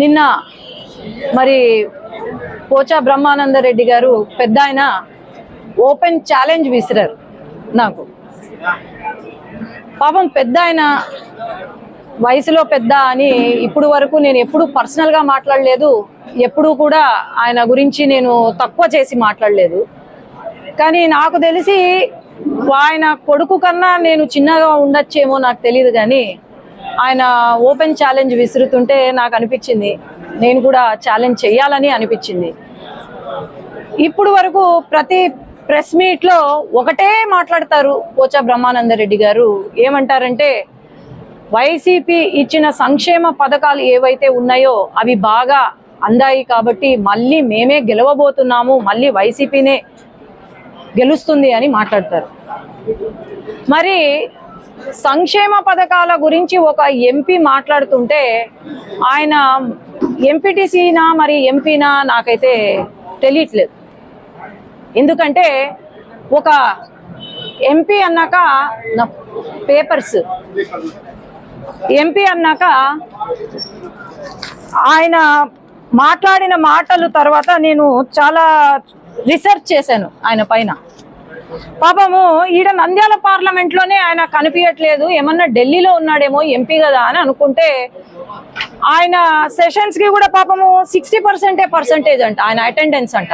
నిన్న మరి పోచా బ్రహ్మానందరెడ్డి గారు పెద్ద ఆయన ఓపెన్ ఛాలెంజ్ విసిరారు నాకు. పాపం పెద్ద ఆయన వయసులో పెద్ద అని ఇప్పుడు వరకు నేను ఎప్పుడు పర్సనల్గా మాట్లాడలేదు ఎప్పుడూ కూడా ఆయన గురించి నేను తక్కువ చేసి మాట్లాడలేదు. కానీ నాకు తెలిసి ఆయన కొడుకు కన్నా నేను చిన్నగా ఉండొచ్చేమో నాకు తెలియదు కానీ ఆయన ఓపెన్ ఛాలెంజ్ విసురుతుంటే నాకు అనిపించింది. నేను కూడా ఛాలెంజ్ చేయాలని అనిపించింది. ఇప్పుడు వరకు ప్రతి ప్రెస్ మీట్లో ఒకటే మాట్లాడతారు పోచా బ్రహ్మానందరెడ్డి గారు. ఏమంటారంటే వైసీపీ ఇచ్చిన సంక్షేమ పథకాలు ఏవైతే ఉన్నాయో అవి బాగా అందాయి కాబట్టి మళ్ళీ మేమే గెలవబోతున్నాము మళ్ళీ వైసీపీనే గెలుస్తుంది అని మాట్లాడతారు. మరి సంక్షేమ పథకాల గురించి ఒక ఎంపీ మాట్లాడుతుంటే ఆయన ఎంపీటీసీనా మరి ఎంపీనా నాకైతే తెలియట్లేదు. ఎందుకంటే ఒక ఎంపీ అన్నాక పేపర్స్. ఎంపీ అన్నాక ఆయన మాట్లాడిన మాటలు తర్వాత నేను చాలా రీసెర్చ్ చేశాను ఆయన పైన. పాపము ఈడ నంద్యాల పార్లమెంట్లోనే ఆయన కనిపించట్లేదు ఏమన్నా ఢిల్లీలో ఉన్నాడేమో ఎంపీ కదా అని అనుకుంటే ఆయన సెషన్స్కి కూడా పాపము సిక్స్టీ పర్సెంటే పర్సంటేజ్ అంట ఆయన అటెండెన్స్ అంట.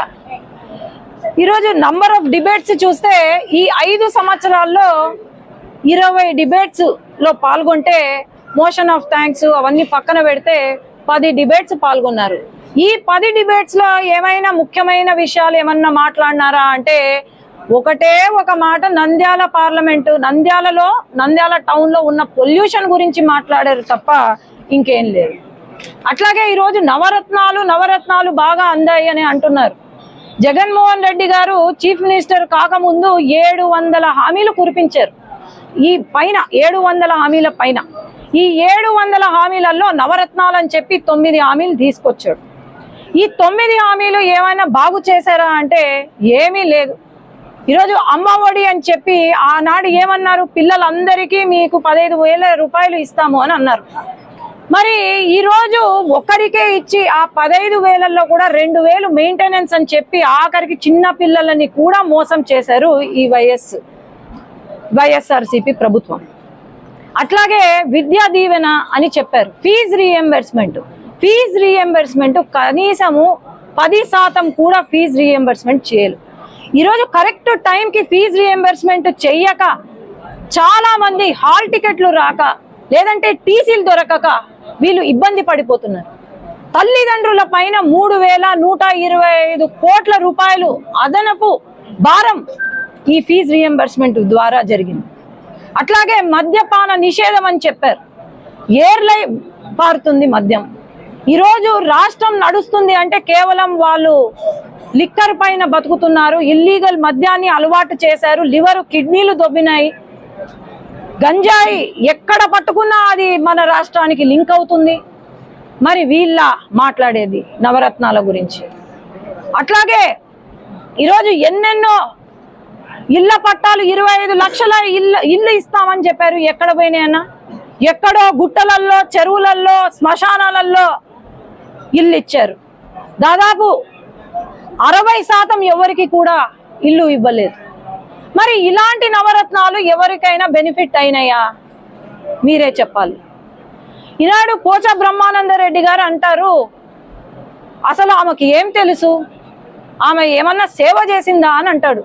ఈరోజు నంబర్ ఆఫ్ డిబేట్స్ చూస్తే ఈ ఐదు సంవత్సరాల్లో ఇరవై డిబేట్స్లో పాల్గొంటే మోషన్ ఆఫ్ థ్యాంక్స్ అవన్నీ పక్కన పెడితే పది డిబేట్స్ పాల్గొన్నారు. ఈ పది డిబేట్స్లో ఏమైనా ముఖ్యమైన విషయాలు ఏమన్నా మాట్లాడినారా అంటే ఒకటే ఒక మాట నంద్యాల పార్లమెంటు. నంద్యాలలో నంద్యాల టౌన్లో ఉన్న పొల్యూషన్ గురించి మాట్లాడారు తప్ప ఇంకేం లేదు. అట్లాగే ఈరోజు నవరత్నాలు నవరత్నాలు బాగా అందాయి అని అంటున్నారు. జగన్మోహన్ రెడ్డి గారు చీఫ్ మినిస్టర్ కాకముందు ఏడు వందల హామీలు కురిపించారు. ఈ పైన ఏడు వందల హామీల పైన. ఈ ఏడు వందల హామీలలో నవరత్నాలు అని చెప్పి తొమ్మిది హామీలు తీసుకొచ్చాడు. ఈ తొమ్మిది హామీలు ఏమైనా బాగు చేశారా అంటే ఏమీ లేదు. ఈరోజు అమ్మ ఒడి అని చెప్పి ఆనాడు ఏమన్నారు? పిల్లలందరికీ మీకు పదహైదు వేల రూపాయలు ఇస్తాము అని అన్నారు. మరి ఈరోజు ఒక్కరికే ఇచ్చి ఆ పదహైదు వేలల్లో కూడా రెండు వేలు మెయింటెనెన్స్ అని చెప్పి ఆఖరికి చిన్న పిల్లలని కూడా మోసం చేశారు ఈ వైఎస్ వైఎస్ఆర్సిపి ప్రభుత్వం. అట్లాగే విద్యా దీవెన అని చెప్పారు. ఫీజు రీఎంబర్స్మెంట్ ఫీజు రీఎంబర్స్మెంట్ కనీసము పది శాతం కూడా ఫీజు రీఎంబర్స్మెంట్ చేయలేదు. ఈరోజు కరెక్ట్ టైంకి ఫీజు రీఎంబర్స్మెంట్ చెయ్యక చాలా మంది హాల్ టికెట్లు రాక లేదంటే టీసీలు దొరకక వీళ్ళు ఇబ్బంది పడిపోతున్నారు. తల్లిదండ్రుల పైన మూడు వేల నూట ఇరవై ఐదు కోట్ల రూపాయలు అదనపు భారం ఈ ఫీజు రియంబర్స్మెంట్ ద్వారా జరిగింది. అట్లాగే మద్యపాన నిషేధం అని చెప్పారు. ఏర్లై పారుతుంది మద్యం. ఈరోజు రాష్ట్రం నడుస్తుంది అంటే కేవలం వాళ్ళు లిక్కర్ పైన బతుకుతున్నారు. ఇల్లీగల్ మద్యాన్ని అలవాటు చేశారు. లివరు కిడ్నీలు దొబ్బినాయి. గంజాయి ఎక్కడ పట్టుకున్నా అది మన రాష్ట్రానికి లింక్ అవుతుంది. మరి వీళ్ళ మాట్లాడేది నవరత్నాల గురించి. అట్లాగే ఈరోజు ఎన్నెన్నో ఇళ్ళ పట్టాలు ఇరవై ఐదు లక్షల ఇల్లు ఇల్లు ఇస్తామని చెప్పారు. ఎక్కడ పోయినాయన్నా ఎక్కడో గుట్టలల్లో చెరువులల్లో శ్మశానాలల్లో ఇల్లు ఇచ్చారు. దాదాపు అరవై శాతం ఎవరికి కూడా ఇల్లు ఇవ్వలేదు. మరి ఇలాంటి నవరత్నాలు ఎవరికైనా బెనిఫిట్ అయినాయా? మీరే చెప్పాలి. ఈనాడు పోచ బ్రహ్మానందరెడ్డి గారు అంటారు అసలు ఆమెకి ఏం తెలుసు? ఆమె ఏమన్నా సేవ చేసిందా? అని అంటాడు.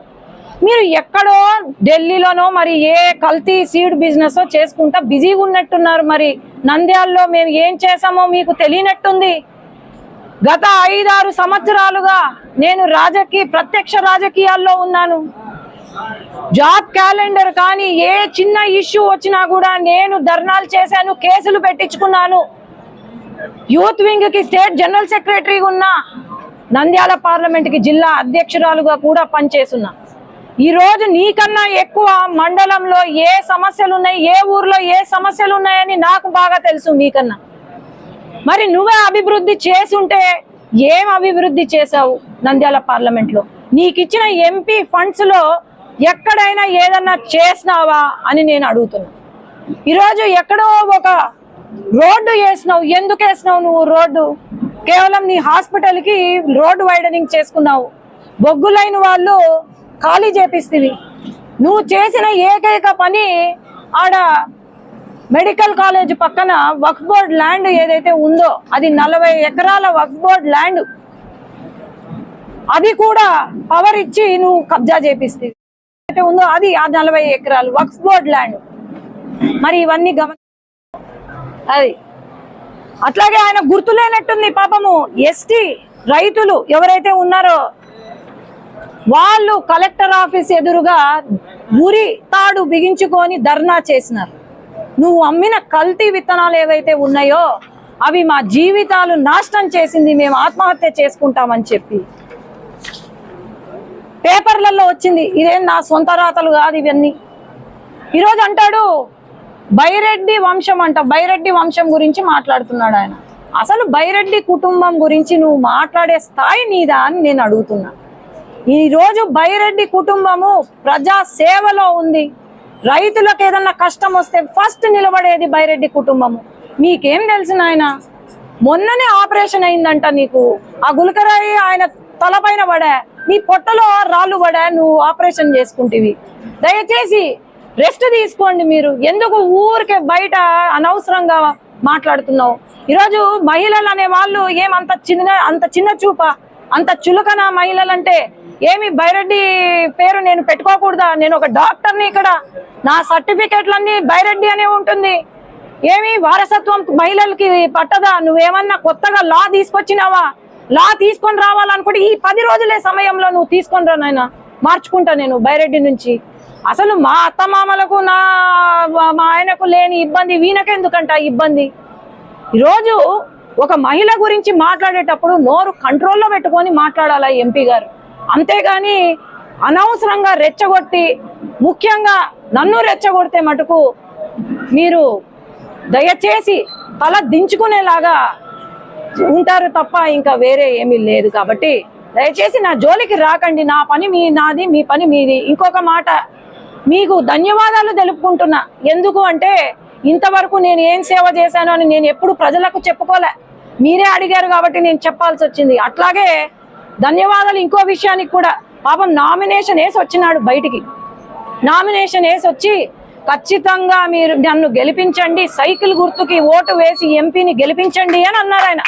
మీరు ఎక్కడో ఢిల్లీలోనో మరి ఏ కల్తీ సీడ్ బిజినెస్ చేసుకుంటా బిజీగా ఉన్నట్టున్నారు మరి. నంద్యాల్లో మేము ఏం చేసామో మీకు తెలియనట్టుంది. గత ఐదారు సంవత్సరాలుగా నేను రాజకీయ ప్రత్యక్ష రాజకీయాల్లో ఉన్నాను. జాబ్ క్యాలెండర్ కానీ ఏ చిన్న ఇష్యూ వచ్చినా కూడా నేను ధర్నాలు చేశాను కేసులు పెట్టించుకున్నాను. యూత్ వింగ్కి స్టేట్ జనరల్ సెక్రటరీగా ఉన్నా నంద్యాల పార్లమెంట్కి జిల్లా అధ్యక్షురాలుగా కూడా పనిచేస్తున్నా. ఈరోజు నీకన్నా ఎక్కువ మండలంలో ఏ సమస్యలు ఉన్నాయి ఏ ఊర్లో ఏ సమస్యలు ఉన్నాయని నాకు బాగా తెలుసు మీకన్నా మరి నువ్వే అభివృద్ధి చేసుంటే ఏం అభివృద్ధి చేశావు నంద్యాల పార్లమెంట్లో నీకు ఇచ్చిన ఎంపీ ఫండ్స్లో ఎక్కడైనా ఏదన్నా చేసినావా అని నేను అడుగుతున్నా. ఈరోజు ఎక్కడో ఒక రోడ్డు వేసినావు. ఎందుకు వేసినావు నువ్వు రోడ్డు? కేవలం నీ హాస్పిటల్కి రోడ్డు వైడనింగ్ చేసుకున్నావు. బొగ్గులైన వాళ్ళు ఖాళీ చేపిస్తుంది నువ్వు చేసిన ఏకైక పని ఆడ మెడికల్ కాలేజ్ పక్కన వక్ఫ్ బోర్డ్ ల్యాండ్ ఏదైతే ఉందో అది నలభై ఎకరాల వక్ఫ్ బోర్డ్ ల్యాండ్. అది కూడా పవర్ ఇచ్చి నువ్వు కబ్జా చేపిస్తుంది ఏదైతే ఉందో అది ఆ నలభై ఎకరాలు వక్ఫ్ బోర్డ్ ల్యాండ్. మరి ఇవన్నీ గమని అది. అట్లాగే ఆయన గుర్తులేనట్టుంది పాపము ఎస్టీ రైతులు ఎవరైతే ఉన్నారో వాళ్ళు కలెక్టర్ ఆఫీస్ ఎదురుగా ఉరి తాడు బిగించుకొని ధర్నా చేసినారు. నువ్వు అమ్మిన కల్తీ విత్తనాలు ఏవైతే ఉన్నాయో అవి మా జీవితాలు నాశనం చేసింది మేము ఆత్మహత్య చేసుకుంటామని చెప్పి. పేపర్లలో వచ్చింది ఇదేం నా సొంత రాతలు కాదు ఇవన్నీ. ఈరోజు అంటాడు బైరెడ్డి వంశం అంట బైరెడ్డి వంశం గురించి మాట్లాడుతున్నాడు ఆయన. అసలు బైరెడ్డి కుటుంబం గురించి నువ్వు మాట్లాడే స్థాయి నీదా అని నేను అడుగుతున్నా. ఈరోజు బైరెడ్డి కుటుంబము ప్రజా సేవలో ఉంది. రైతులకు ఏదన్నా కష్టం వస్తే ఫస్ట్ నిలబడేది బైరెడ్డి కుటుంబము. మీకేం తెలుసు నాయన? మొన్ననే ఆపరేషన్ అయిందంట నీకు. ఆ గులకరాయి ఆయన తలపైన పడా నీ పొట్టలో రాళ్ళు పడా నువ్వు ఆపరేషన్ చేసుకుంటేవి. దయచేసి రెస్ట్ తీసుకోండి మీరు. ఎందుకు ఊరికే బయట అనవసరంగా మాట్లాడుతున్నావు? ఈరోజు మహిళలు అనే వాళ్ళు ఏమంత చిన్న అంత చిన్న చూప? అంత చులకన మహిళలంటే ఏమి బైరెడ్డి పేరు నేను పెట్టుకోకూడదా? నేను ఒక డాక్టర్ని ఇక్కడ. నా సర్టిఫికేట్లన్నీ బైరెడ్డి అనే ఉంటుంది. ఏమి వారసత్వం మహిళలకి పట్టదా? నువ్వేమన్నా కొత్తగా లా తీసుకొచ్చినావా? లా తీసుకొని రావాలనుకుంటే ఈ పది రోజులే సమయంలో నువ్వు తీసుకొని రా నాయన. మార్చుకుంటా నేను బైరెడ్డి నుంచి. అసలు మా అత్తమామలకు నా మా ఆయనకు లేని ఇబ్బంది వీణకెందుకంట ఇబ్బంది? ఈరోజు ఒక మహిళ గురించి మాట్లాడేటప్పుడు నోరు కంట్రోల్లో పెట్టుకొని మాట్లాడాలా ఎంపీ గారు? అంతేగాని అనవసరంగా రెచ్చగొట్టి ముఖ్యంగా నన్ను రెచ్చగొడితే మటుకు మీరు దయచేసి తల దించుకునేలాగా ఉంటారు తప్ప ఇంకా వేరే ఏమీ లేదు కాబట్టి దయచేసి నా జోలికి రాకండి. నా పని మీ నాది మీ పని మీది. ఇంకొక మాట మీకు ధన్యవాదాలు తెలుపుకుంటున్నా. ఎందుకు అంటే ఇంతవరకు నేను ఏం సేవ చేశాను అని నేను ఎప్పుడు ప్రజలకు చెప్పుకోలే. మీరే అడిగారు కాబట్టి నేను చెప్పాల్సి వచ్చింది. అట్లాగే ధన్యవాదాలు ఇంకో విషయానికి కూడా. పాపం నామినేషన్ వేసి వచ్చినాడు బయటికి. నామినేషన్ వేసి వచ్చి ఖచ్చితంగా మీరు నన్ను గెలిపించండి సైకిల్ గుర్తుకి ఓటు వేసి ఎంపీని గెలిపించండి అని అన్నారు ఆయన.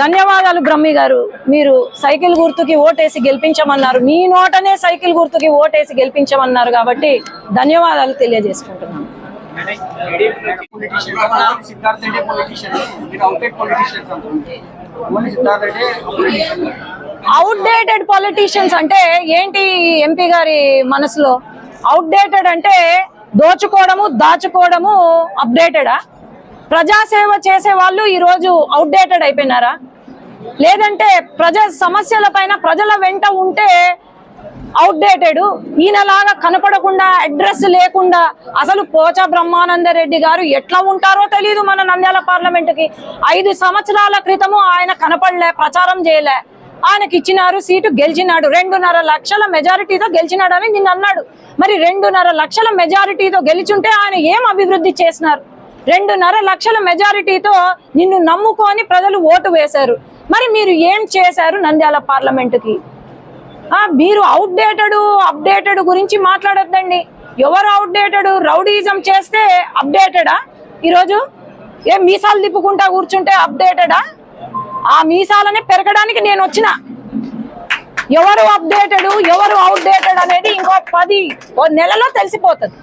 ధన్యవాదాలు బ్రహ్మి గారు. మీరు సైకిల్ గుర్తుకి ఓటేసి గెలిపించమన్నారు. మీ నోటనే సైకిల్ గుర్తుకి ఓటేసి గెలిపించమన్నారు కాబట్టి ధన్యవాదాలు తెలియజేసుకుంటున్నాను. సిద్ధార్థ రెడ్డి పొలిటీషియన్ మీరు outdate politicians only Siddhartha Reddy outdated politicians అంటే ఏంటి ఎంపీ గారి మనసులో? అవుట్డేటెడ్ అంటే దోచుకోవడము దాచుకోవడము అప్డేటెడా ప్రజాసేవ చేసే వాళ్ళు ఈరోజు అవుట్డేటెడ్ అయిపోయినారా? లేదంటే ప్రజా సమస్యల పైన ప్రజల వెంట ఉంటే అవుట్డేటెడ్ ఈయనలాగా కనపడకుండా అడ్రస్ లేకుండా అసలు పోచ బ్రహ్మానంద రెడ్డి గారు ఎట్లా ఉంటారో తెలియదు మన నంద్యాల పార్లమెంట్కి ఐదు సంవత్సరాల క్రితము ఆయన కనపడలే ప్రచారం చేయలే. ఆయనకి ఇచ్చినారు సీటు గెలిచినాడు. రెండున్నర లక్షల మెజారిటీతో గెలిచినాడని నిన్న అన్నాడు. మరి రెండున్నర లక్షల మెజారిటీతో గెలిచుంటే ఆయన ఏం అభివృద్ధి చేసినారు? రెండున్నర లక్షల మెజారిటీతో నిన్ను నమ్ముకొని ప్రజలు ఓటు వేశారు. మరి మీరు ఏం చేశారు నంద్యాల పార్లమెంటుకి? మీరు అవుట్డేటెడ్ అప్డేటెడ్ గురించి మాట్లాడొద్దండి. ఎవరు అవుట్డేటెడ్ రౌడీజం చేస్తే అప్డేటెడా ఈరోజు ఏ మీసాలు తిప్పుకుంటా కూర్చుంటే అప్డేటెడా ఆ? మీసాలని పెరగడానికి నేను వచ్చిన. ఎవరు అప్డేటెడ్ ఎవరు అవుట్డేటెడ్ అనేది ఇంకో పది ఓ నెలలో తెలిసిపోతుంది.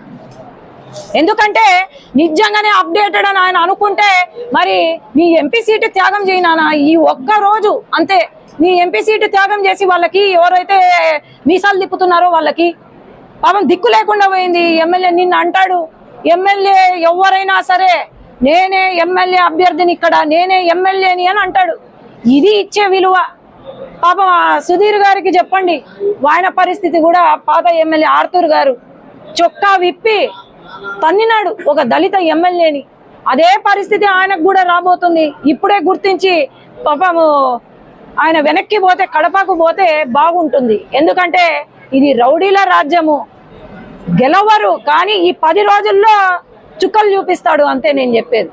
ఎందుకంటే నిజంగానే అప్డేటెడ్ అని ఆయన అనుకుంటే మరి మీ ఎంపీ సీటు త్యాగం చేయనా ఈ ఒక్క రోజు అంతే. నీ ఎంపీ సీటు త్యాగం చేసి వాళ్ళకి ఎవరైతే మీసాలు తిప్పుతున్నారో వాళ్ళకి పాపం దిక్కు లేకుండా పోయింది ఎమ్మెల్యే. నిన్ను అంటాడు ఎమ్మెల్యే ఎవరైనా సరే నేనే ఎమ్మెల్యే అభ్యర్థిని ఇక్కడ నేనే ఎమ్మెల్యేని అని అంటాడు. ఇది ఇచ్చే విలువ. పాపం సుధీర్ గారికి చెప్పండి ఆయన పరిస్థితి కూడా పాత ఎమ్మెల్యే ఆర్తూర్ గారు చొక్కా విప్పి తన్నినాడు ఒక దళిత ఎమ్మెల్యేని. అదే పరిస్థితి ఆయనకు కూడా రాబోతుంది. ఇప్పుడే గుర్తించి పాపము ఆయన వెనక్కి పోతే కడపకు పోతే బాగుంటుంది. ఎందుకంటే ఇది రౌడీల రాజ్యము. గెలవరు కానీ ఈ పది రోజుల్లో చుక్కలు చూపిస్తాడు అంతే నేను చెప్పేది.